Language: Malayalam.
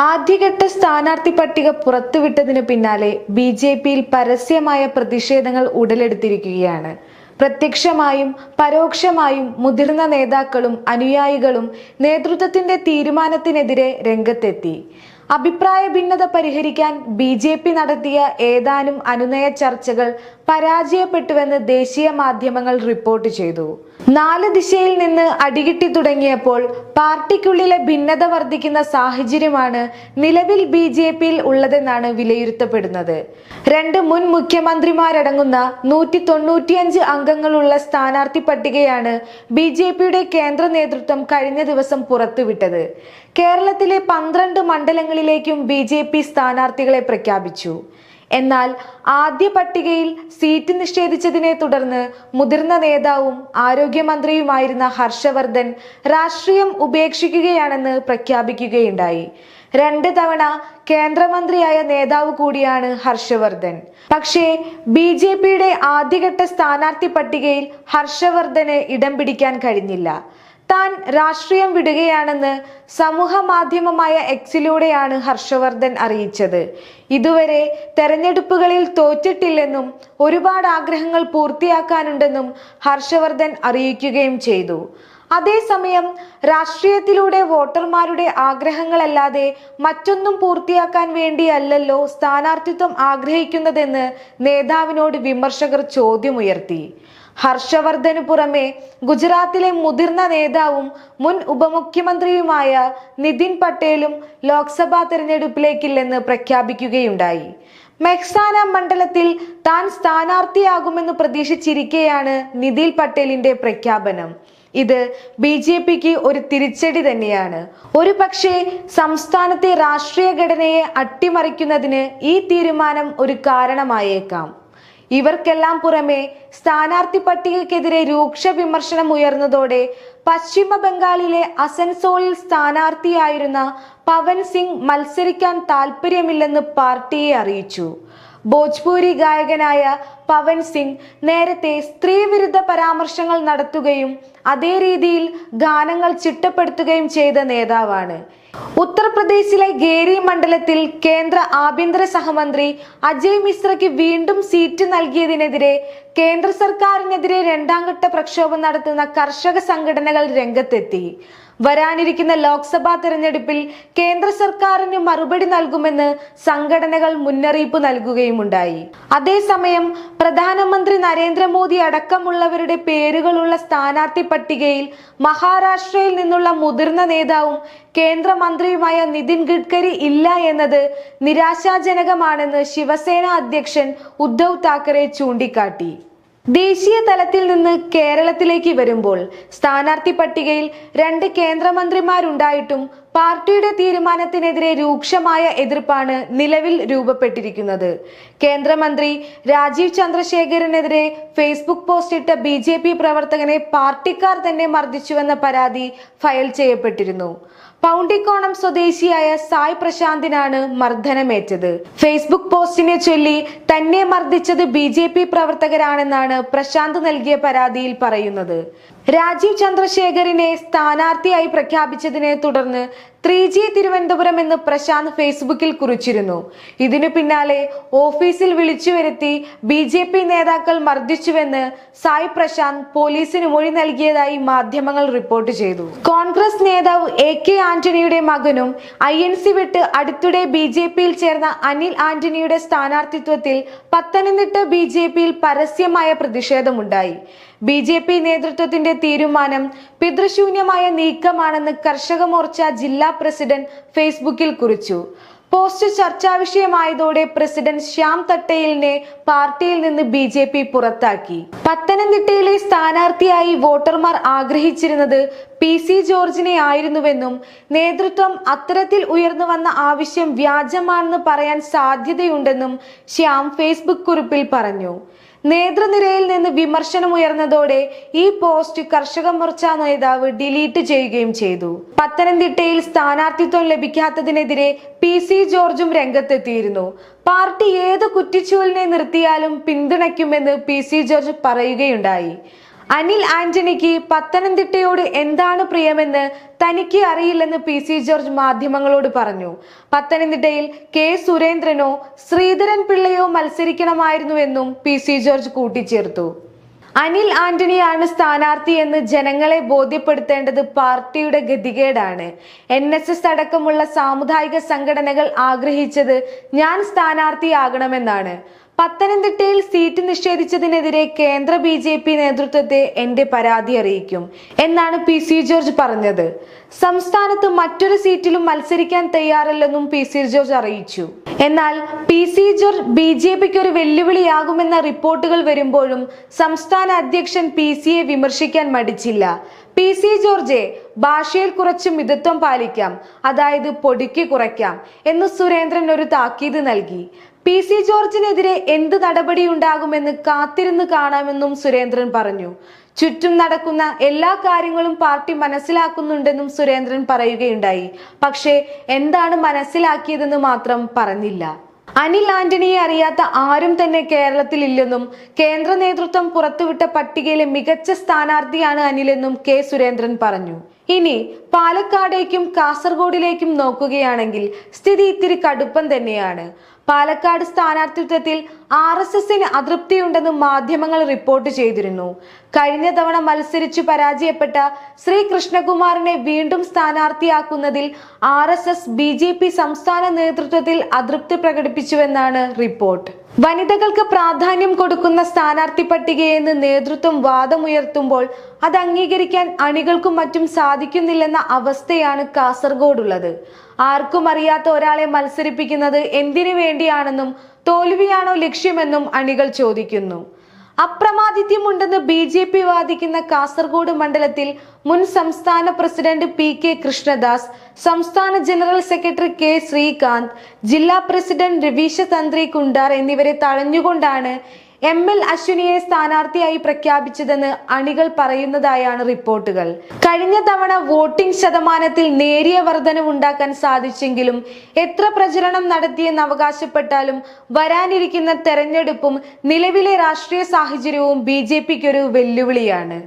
ആദ്യഘട്ട സ്ഥാനാർത്ഥി പട്ടിക പുറത്തുവിട്ടതിന് പിന്നാലെ ബി ജെ പിയിൽ പരസ്യമായ പ്രതിഷേധങ്ങൾ ഉടലെടുത്തിരിക്കുകയാണ്. പ്രത്യക്ഷമായും പരോക്ഷമായും മുതിർന്ന നേതാക്കളും അനുയായികളും നേതൃത്വത്തിന്റെ തീരുമാനത്തിനെതിരെ രംഗത്തെത്തി. അഭിപ്രായ ഭിന്നത പരിഹരിക്കാൻ ബി ജെ പി നടത്തിയ ഏതാനും അനുനയ ചർച്ചകൾ പരാജയപ്പെട്ടുവെന്ന് ദേശീയ മാധ്യമങ്ങൾ റിപ്പോർട്ട് ചെയ്തു. നാല് ദിശയിൽ നിന്ന് അടികിട്ടി തുടങ്ങിയപ്പോൾ പാർട്ടിക്കുള്ളിലെ ഭിന്നത വർദ്ധിക്കുന്ന സാഹചര്യമാണ് നിലവിൽ ബി ജെ പിയിൽ ഉള്ളതെന്നാണ് വിലയിരുത്തപ്പെടുന്നത്. രണ്ട് മുൻ മുഖ്യമന്ത്രിമാരടങ്ങുന്ന നൂറ്റി തൊണ്ണൂറ്റിയഞ്ച് അംഗങ്ങളുള്ള സ്ഥാനാർത്ഥി പട്ടികയാണ് ബി ജെ പിയുടെ കേന്ദ്ര നേതൃത്വം കഴിഞ്ഞ ദിവസം പുറത്തുവിട്ടത്. കേരളത്തിലെ പന്ത്രണ്ട് മണ്ഡലങ്ങളിലേക്കും ബി ജെ പി സ്ഥാനാർത്ഥികളെ പ്രഖ്യാപിച്ചു. എന്നാൽ ആദ്യ പട്ടികയിൽ സീറ്റ് നിഷേധിച്ചതിനെ തുടർന്ന് മുതിർന്ന നേതാവും ആരോഗ്യമന്ത്രിയുമായിരുന്ന ഹർഷവർദ്ധൻ രാഷ്ട്രീയം ഉപേക്ഷിക്കുകയാണെന്ന് പ്രഖ്യാപിക്കുകയുണ്ടായി. രണ്ട് തവണ കേന്ദ്രമന്ത്രിയായ നേതാവ് കൂടിയാണ് ഹർഷവർദ്ധൻ. പക്ഷേ ബി ജെ പിയുടെ ആദ്യഘട്ട സ്ഥാനാർത്ഥി പട്ടികയിൽ ഹർഷവർദ്ധന് ഇടം പിടിക്കാൻ കഴിഞ്ഞില്ല. താൻ രാഷ്ട്രീയം വിടുകയാണെന്ന് സമൂഹ മാധ്യമമായ എക്സിലൂടെയാണ് ഹർഷവർദ്ധൻ അറിയിച്ചത്. ഇതുവരെ തെരഞ്ഞെടുപ്പുകളിൽ തോറ്റിട്ടില്ലെന്നും ഒരുപാട് ആഗ്രഹങ്ങൾ പൂർത്തിയാക്കാനുണ്ടെന്നും ഹർഷവർദ്ധൻ അറിയിക്കുകയും ചെയ്തു. അതേസമയം രാഷ്ട്രീയത്തിലൂടെ വോട്ടർമാരുടെ ആഗ്രഹങ്ങളല്ലാതെ മറ്റൊന്നും പൂർത്തിയാക്കാൻ വേണ്ടിയല്ലല്ലോ സ്ഥാനാർത്ഥിത്വം ആഗ്രഹിക്കുന്നതെന്ന് നേതാവിനോട് വിമർശകർ ചോദ്യമുയർത്തി. ഹർഷവർദ്ധന് പുറമെ ഗുജറാത്തിലെ മുതിർന്ന നേതാവും മുൻ ഉപമുഖ്യമന്ത്രിയുമായ നിതിൻ പട്ടേലും ലോക്സഭാ തെരഞ്ഞെടുപ്പിലേക്കില്ലെന്ന് പ്രഖ്യാപിക്കുകയുണ്ടായി. മെഹ്സാന മണ്ഡലത്തിൽ താൻ സ്ഥാനാർത്ഥിയാകുമെന്ന് പ്രതീക്ഷിച്ചിരിക്കെയാണ് നിതിൻ പട്ടേലിന്റെ പ്രഖ്യാപനം. ഇത് ബി ജെ പിക്ക് ഒരു തിരിച്ചടി തന്നെയാണ്. ഒരു പക്ഷേ സംസ്ഥാനത്തെ രാഷ്ട്രീയ ഘടനയെ അട്ടിമറിക്കുന്നതിന് ഈ തീരുമാനം ഒരു കാരണമായേക്കാം. ഇവർക്കെല്ലാം പുറമെ സ്ഥാനാർത്ഥി പട്ടികയ്ക്കെതിരെ രൂക്ഷ വിമർശനം ഉയർന്നതോടെ പശ്ചിമ ബംഗാളിലെ അസൻസോളിൽ സ്ഥാനാർത്ഥിയായിരുന്ന പവൻ സിംഗ് മത്സരിക്കാൻ താല്പര്യമില്ലെന്ന് പാർട്ടിയെ അറിയിച്ചു. ഭോജ്പൂരി ഗായകനായ പവൻ സിംഗ് നേരത്തെ സ്ത്രീവിരുദ്ധ പരാമർശങ്ങൾ നടത്തുകയും അതേ രീതിയിൽ ഗാനങ്ങൾ ചിട്ടപ്പെടുത്തുകയും ചെയ്ത നേതാവാണ്. ഉത്തർപ്രദേശിലെ ഗേരി മണ്ഡലത്തിൽ കേന്ദ്ര ആഭ്യന്തര സഹമന്ത്രി അജയ് മിശ്രയ്ക്ക് വീണ്ടും സീറ്റ് നൽകിയതിനെതിരെ കേന്ദ്ര സർക്കാരിനെതിരെ രണ്ടാം ഘട്ട പ്രക്ഷോഭം നടത്തുന്ന കർഷക സംഘടനകൾ രംഗത്തെത്തി. വരാനിരിക്കുന്ന ലോക്സഭാ തെരഞ്ഞെടുപ്പിൽ കേന്ദ്ര സർക്കാരിന് മറുപടി നൽകുമെന്ന് സംഘടനകൾ മുന്നറിയിപ്പ് നൽകുകയുമുണ്ടായി. അതേസമയം പ്രധാനമന്ത്രി നരേന്ദ്രമോദി അടക്കമുള്ളവരുടെ പേരുകളുള്ള സ്ഥാനാർത്ഥി പട്ടികയിൽ മഹാരാഷ്ട്രയിൽ നിന്നുള്ള മുതിർന്ന നേതാവും കേന്ദ്രമന്ത്രിയുമായ നിതിൻ ഗഡ്കരി ഇല്ല എന്നത് നിരാശാജനകമാണെന്ന് ശിവസേന അധ്യക്ഷൻ ഉദ്ധവ് താക്കറെ ചൂണ്ടിക്കാട്ടി. ദേശീയ തലത്തിൽ നിന്ന് കേരളത്തിലേക്ക് വരുമ്പോൾ സ്ഥാനാർത്ഥി പട്ടികയിൽ രണ്ട് കേന്ദ്രമന്ത്രിമാരുണ്ടായിട്ടും പാർട്ടിയുടെ തീരുമാനത്തിനെതിരെ രൂക്ഷമായ എതിർപ്പാണ് നിലവിൽ രൂപപ്പെട്ടിരിക്കുന്നത്. കേന്ദ്രമന്ത്രി രാജീവ് ചന്ദ്രശേഖരനെതിരെ ഫേസ്ബുക്ക് പോസ്റ്റ് ഇട്ട ബി ജെ പി പ്രവർത്തകനെ പാർട്ടിക്കാർ തന്നെ മർദ്ദിച്ചുവെന്ന പരാതി ഫയൽ ചെയ്യപ്പെട്ടിരുന്നു. പൗണ്ടിക്കോണം സ്വദേശിയായ സായ് പ്രശാന്തിനാണ് മർദ്ദനമേറ്റത്. ഫേസ്ബുക്ക് പോസ്റ്റിനെ ചൊല്ലി തന്നെ മർദ്ദിച്ചത് ബി പ്രവർത്തകരാണെന്നാണ് പ്രശാന്ത് നൽകിയ പരാതിയിൽ പറയുന്നത്. രാജീവ് ചന്ദ്രശേഖറിനെ സ്ഥാനാർത്ഥിയായി പ്രഖ്യാപിച്ചതിനെ തുടർന്ന് ത്രീ ജി തിരുവനന്തപുരം എന്ന് പ്രശാന്ത് ഫേസ്ബുക്കിൽ കുറിച്ചിരുന്നു. ഇതിനു പിന്നാലെ ഓഫീസിൽ വിളിച്ചു വരുത്തി ബി ജെ പി നേതാക്കൾ മർദ്ദിച്ചുവെന്ന് സായ് പ്രശാന്ത് പോലീസിന് മൊഴി നൽകിയതായി മാധ്യമങ്ങൾ റിപ്പോർട്ട് ചെയ്തു. കോൺഗ്രസ് നേതാവ് എ കെ ആന്റണിയുടെ മകനും ഐ എൻ സി വിട്ട് അടുത്തിടെ ബി ജെ പിയിൽ ചേർന്ന അനിൽ ആന്റണിയുടെ സ്ഥാനാർത്ഥിത്വത്തിൽ പത്തനംതിട്ട ബി ജെ പിയിൽ പരസ്യമായ പ്രതിഷേധമുണ്ടായി. ബി ജെ പി നേതൃത്വത്തിന്റെ തീരുമാനം പിതൃശൂന്യമായ നീക്കമാണെന്ന് കർഷക മോർച്ച ജില്ലാ പ്രസിഡന്റ് ഫേസ്ബുക്കിൽ കുറിച്ചു. പോസ്റ്റ് ചർച്ചാ വിഷയമായതോടെ പ്രസിഡന്റ് ശ്യാം തട്ടേലിനെ പാർട്ടിയിൽ നിന്ന് ബി ജെ പി പുറത്താക്കി. പത്തനംതിട്ടയിലെ സ്ഥാനാർത്ഥിയായി വോട്ടർമാർ ആഗ്രഹിച്ചിരുന്നത് പി സി ജോർജിനെ ആയിരുന്നുവെന്നും നേതൃത്വം അത്തരത്തിൽ ഉയർന്നു വന്ന ആവശ്യം വ്യാജമാണെന്ന് പറയാൻ സാധ്യതയുണ്ടെന്നും ശ്യാം ഫേസ്ബുക്ക് കുറിപ്പിൽ പറഞ്ഞു. നേതൃനിരയിൽ നിന്ന് വിമർശനം ഉയർന്നതോടെ ഈ പോസ്റ്റ് കർഷക മോർച്ച നേതാവ് ഡിലീറ്റ് ചെയ്യുകയും ചെയ്തു. പത്തനംതിട്ടയിൽ സ്ഥാനാർത്ഥിത്വം ലഭിക്കാത്തതിനെതിരെ പി സി ജോർജും രംഗത്തെത്തിയിരുന്നു. പാർട്ടി ഏത് കുറ്റിച്ചൂലിനെ നിർത്തിയാലും പിന്തുണയ്ക്കുമെന്ന് പി സി ജോർജ് പറയുകയുണ്ടായി. അനിൽ ആന്റണിക്ക് പത്തനംതിട്ടയോട് എന്താണ് പ്രിയമെന്ന് തനിക്ക് അറിയില്ലെന്ന് പി സി ജോർജ് മാധ്യമങ്ങളോട് പറഞ്ഞു. പത്തനംതിട്ടയിൽ കെ സുരേന്ദ്രനോ ശ്രീധരൻ പിള്ളയോ മത്സരിക്കണമായിരുന്നുവെന്നും പി സി ജോർജ് കൂട്ടിച്ചേർത്തു. അനിൽ ആന്റണിയാണ് സ്ഥാനാർത്ഥി എന്ന് ജനങ്ങളെ ബോധ്യപ്പെടുത്തേണ്ടത് പാർട്ടിയുടെ ഗതികേടാണ്. എൻ എസ് എസ് അടക്കമുള്ള സാമുദായിക സംഘടനകൾ ആഗ്രഹിച്ചത് ഞാൻ സ്ഥാനാർത്ഥിയാകണമെന്നാണ്. പത്തനംതിട്ടയിൽ സീറ്റ് നിഷേധിച്ചതിനെതിരെ കേന്ദ്ര ബി ജെ പി നേതൃത്വത്തെ എന്റെ പരാതി അറിയിക്കും എന്നാണ് പി സി ജോർജ് പറഞ്ഞത്. സംസ്ഥാനത്ത് മറ്റൊരു സീറ്റിലും മത്സരിക്കാൻ തയ്യാറല്ലെന്നും പി സി ജോർജ് അറിയിച്ചു. എന്നാൽ P C George B J പിക്ക് ഒരു വെല്ലുവിളിയാകുമെന്ന റിപ്പോർട്ടുകൾ വരുമ്പോഴും സംസ്ഥാന അധ്യക്ഷൻ പി സിയെ വിമർശിക്കാൻ മടിച്ചില്ല. പി സി ജോർജെ ഭാഷയിൽ കുറച്ച് മിതത്വം പാലിക്കാം അതായത് പൊടിക്ക് കുറയ്ക്കാം എന്ന് സുരേന്ദ്രൻ ഒരു താക്കീത് നൽകി. പി സി ജോർജിനെതിരെ എന്ത് നടപടി ഉണ്ടാകുമെന്ന് കാത്തിരുന്ന് കാണാമെന്നും സുരേന്ദ്രൻ പറഞ്ഞു. ചുറ്റും നടക്കുന്ന എല്ലാ കാര്യങ്ങളും പാർട്ടി മനസ്സിലാക്കുന്നുണ്ടെന്നും സുരേന്ദ്രൻ പറയുകയുണ്ടായി. പക്ഷേ എന്താണ് മനസ്സിലാക്കിയതെന്ന് മാത്രം പറഞ്ഞില്ല. അനിൽ ആന്റണിയെ അറിയാത്ത ആരും തന്നെ കേരളത്തിൽ ഇല്ലെന്നും കേന്ദ്ര നേതൃത്വം പുറത്തുവിട്ട പട്ടികയിലെ മികച്ച സ്ഥാനാർത്ഥിയാണ് അനിലെന്നും കെ സുരേന്ദ്രൻ പറഞ്ഞു. ഇനി പാലക്കാടേക്കും കാസർഗോഡിലേക്കും നോക്കുകയാണെങ്കിൽ സ്ഥിതി ഇത്തിരി കടുപ്പം തന്നെയാണ്. പാലക്കാട് സ്ഥാനാർത്ഥിത്വത്തിൽ ആർ എസ് എസിന് അതൃപ്തിയുണ്ടെന്ന് മാധ്യമങ്ങൾ റിപ്പോർട്ട് ചെയ്തിരുന്നു. കഴിഞ്ഞ തവണ മത്സരിച്ചു പരാജയപ്പെട്ട ശ്രീ കൃഷ്ണകുമാറിനെ വീണ്ടും സ്ഥാനാർത്ഥിയാക്കുന്നതിൽ R S S B J P സംസ്ഥാന നേതൃത്വത്തിൽ അതൃപ്തി പ്രകടിപ്പിച്ചുവെന്നാണ് റിപ്പോർട്ട്. വനിതകൾക്ക് പ്രാധാന്യം കൊടുക്കുന്ന സ്ഥാനാർത്ഥി പട്ടികയെന്ന് നേതൃത്വം വാദമുയർത്തുമ്പോൾ അത് അംഗീകരിക്കാൻ അണികൾക്കും മറ്റും സാധിക്കുന്നില്ലെന്ന അവസ്ഥയാണ് കാസർഗോഡുള്ളത്. ആർക്കും അറിയാത്ത ഒരാളെ മത്സരിപ്പിക്കുന്നത് എന്തിനു വേണ്ടിയാണെന്നും തോൽവിയാണോ ലക്ഷ്യമെന്നും അണികൾ ചോദിക്കുന്നു. അപ്രമാദിത്യമുണ്ടെന്ന് ബി ജെ പി വാദിക്കുന്ന കാസർഗോഡ് മണ്ഡലത്തിൽ മുൻ സംസ്ഥാന പ്രസിഡന്റ് പി കെ കൃഷ്ണദാസ് സംസ്ഥാന ജനറൽ സെക്രട്ടറി കെ ശ്രീകാന്ത് ജില്ലാ പ്രസിഡന്റ് രവീശ തന്ത്രി കുണ്ടാർ എന്നിവരെ തഴഞ്ഞുകൊണ്ടാണ് എം എൽ അശ്വിനിയെ സ്ഥാനാർത്ഥിയായി പ്രഖ്യാപിച്ചതെന്ന് അണികൾ പറയുന്നതായാണ് റിപ്പോർട്ടുകൾ. കഴിഞ്ഞ തവണ വോട്ടിംഗ് ശതമാനത്തിൽ നേരിയ വർധനവുണ്ടാക്കാൻ സാധിച്ചെങ്കിലും എത്ര പ്രചരണം നടത്തിയെന്ന് അവകാശപ്പെട്ടാലും വരാനിരിക്കുന്ന തെരഞ്ഞെടുപ്പും നിലവിലെ രാഷ്ട്രീയ സാഹചര്യവും ബി ജെ പിക്കൊരു വെല്ലുവിളിയാണ്.